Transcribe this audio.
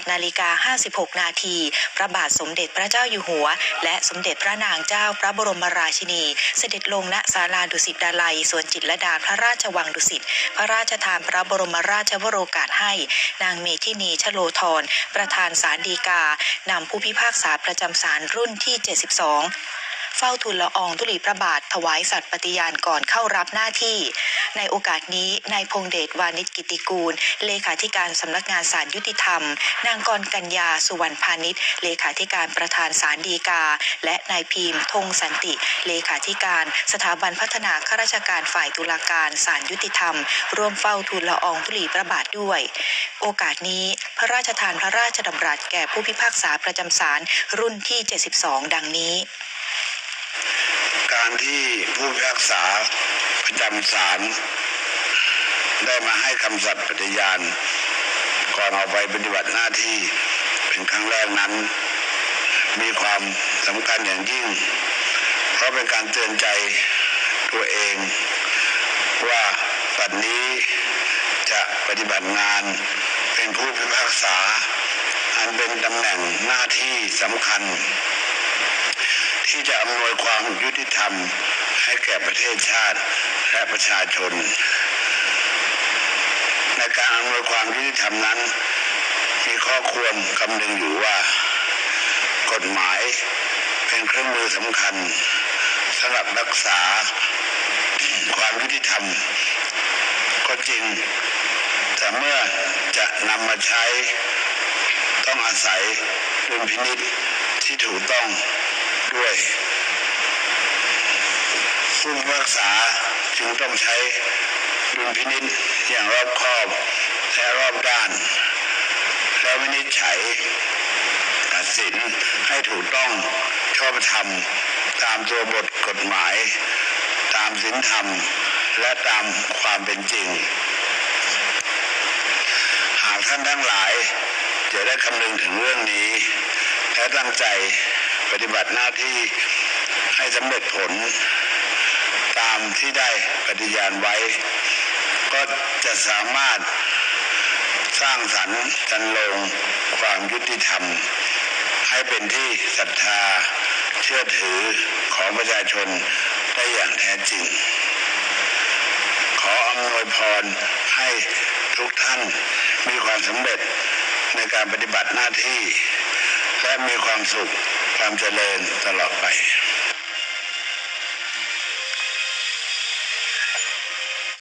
18นาฬิกา56 นาที พระบาทสมเด็จพระเจ้าอยู่หัว และสมเด็จพระนางเจ้าพระบรมราชินี เสด็จลงณศาลาดุสิตดาลัยสวนจิตรดาพระราชวังดุสิต พระราชทานพระบรมราชวโรกาสให้ นางเมธินีชโลธรประธานศาลฎีกา นำผู้พิพากษาประจำศาลรุ่นที่ 72 เฝ้าทูลละอองธุลีพระบาทถวายสัตย์ปฏิญาณก่อนเข้ารับหน้าที่ ในโอกาสนี้นายพงเดชวานิชกิติกูล เลขาธิการสำนักงานศาลยุติธรรม นางกรกัญญาสุวรรณพาณิชย์เลขาธิการประธานศาลฎีกา และนายพีมธงสันติ เลขาธิการ สถาบันพัฒนาข้าราชการฝ่ายตุลาการศาลยุติธรรม ร่วมเฝ้าทูลละอองธุลีพระบาทด้วย โอกาสนี้พระราชทานพระราชดำรัสแก่ผู้พิพากษาประจำศาลรุ่นที่ 72 ดังนี้ การที่ผู้พิพากษาประจำศาลได้มาให้คำสัตย์ปฏิญาณ ก่อนออกไปปฏิบัติหน้าที่เป็นครั้งแรกนั้น มีความสำคัญอย่างยิ่ง เพราะเป็นการเตือนใจตัวเอง ว่าบัดนี้จะปฏิบัติงานเป็นผู้พิพากษา อันเป็นตำแหน่งหน้าที่สำคัญ ที่จะอำนวยความยุติธรรม ให้แก่ประเทศชาติและประชาชน ในการอำนวยความยุติธรรมนั้น มีข้อควรคำนึงอยู่ว่า กฎหมายเป็นเครื่องมือสำคัญสำหรับรักษาความยุติธรรม ก็จริง แต่เมื่อจะนำมาใช้ต้องอาศัยดุลพินิษที่ถูกต้อง ด้วยผู้พิพากษาจึงต้องใช้ดุลพินิษอย่างรอบคอบและรอบด้าน และวินิจฉัยตัดสินให้ถูกต้องชอบธรรม ตามตัวบทกฎหมาย ตามศีลธรรม และตามความเป็นจริง หากท่านทั้งหลายจะได้คำนึงถึงเรื่องนี้และตั้งใจ ปฏิบัติหน้าที่ให้สำเร็จผล ตามที่ได้ปฏิญาณไว้ ก็จะสามารถสร้างสรรค์จันลงความยุติธรรม ให้เป็นที่ศรัทธาเชื่อถือของประชาชนได้อย่างแท้จริง ขออำนวยพรให้ทุกท่านมีความสำเร็จในการปฏิบัติหน้าที่ และมีความสุข ความเจริญตลอดไป